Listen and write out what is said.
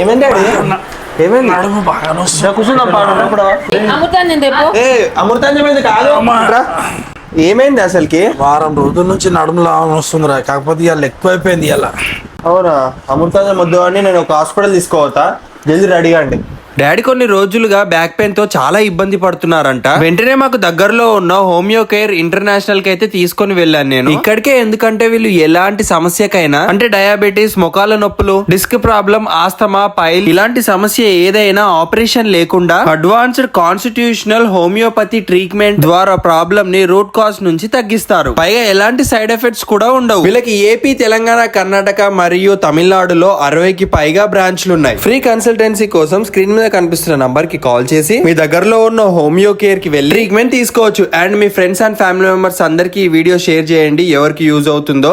ఏమైంది ఏమైంది? నడుము బాగా నొస్తుంది. కాదు. అసలుకి? వారం రోజుల నుంచి నడుములా వస్తుందిరా కాకపోతే ఇవాళ ఎక్కువైపోయింది ఇలా అవునా? అమృతాంజం వద్దు అని నేను ఒక హాస్పిటల్ తీసుకోవతా జల్దీ రెడీగా అండి డాడీ కొన్ని రోజులుగా బ్యాక్ పెయిన్తో చాలా ఇబ్బంది పడుతున్నారంట. వెంటనే మాకు దగ్గరలో ఉన్న హోమియో కేర్ ఇంటర్నేషనల్కి అయితే తీసుకొని వెళ్ళాను నేను. ఇక్కడికే ఎందుకంటే వీళ్ళు ఎలాంటి సమస్యకైనా అంటే డయాబెటీస్ మొకాల నొప్పులు డిస్క్ ప్రాబ్లం ఆస్తమా పైల్ ఇలాంటి సమస్య ఏదైనా ఆపరేషన్ లేకుండా అడ్వాన్స్డ్ కాన్స్టిట్యూషనల్ హోమియోపతి ట్రీట్మెంట్ ద్వారా ప్రాబ్లం ని రూట్ కాజ్ నుంచి తగ్గిస్తారు. పైగా ఎలాంటి సైడ్ ఎఫెక్ట్స్ కూడా ఉండవు. వీళ్ళకి ఏపీ తెలంగాణ కర్ణాటక మరియు తమిళనాడులో అరవైకి పైగా బ్రాంచ్లు ఉన్నాయి ఫ్రీ కన్సల్టెన్సీ కోసం స్క్రీన్ మీద కనిపిస్తున్న నంబర్కి కాల్ చేసి మీ దగ్గరలో ఉన్న హోమియో కేర్కి వెళ్ళి ట్రీట్మెంట్ తీసుకోవచ్చు. అండ్ మీ ఫ్రెండ్స్ అండ్ ఫ్యామిలీ మెంబర్స్ అందరికీ ఈ వీడియో షేర్ చేయండి. ఎవరికి యూజ్ అవుతుందో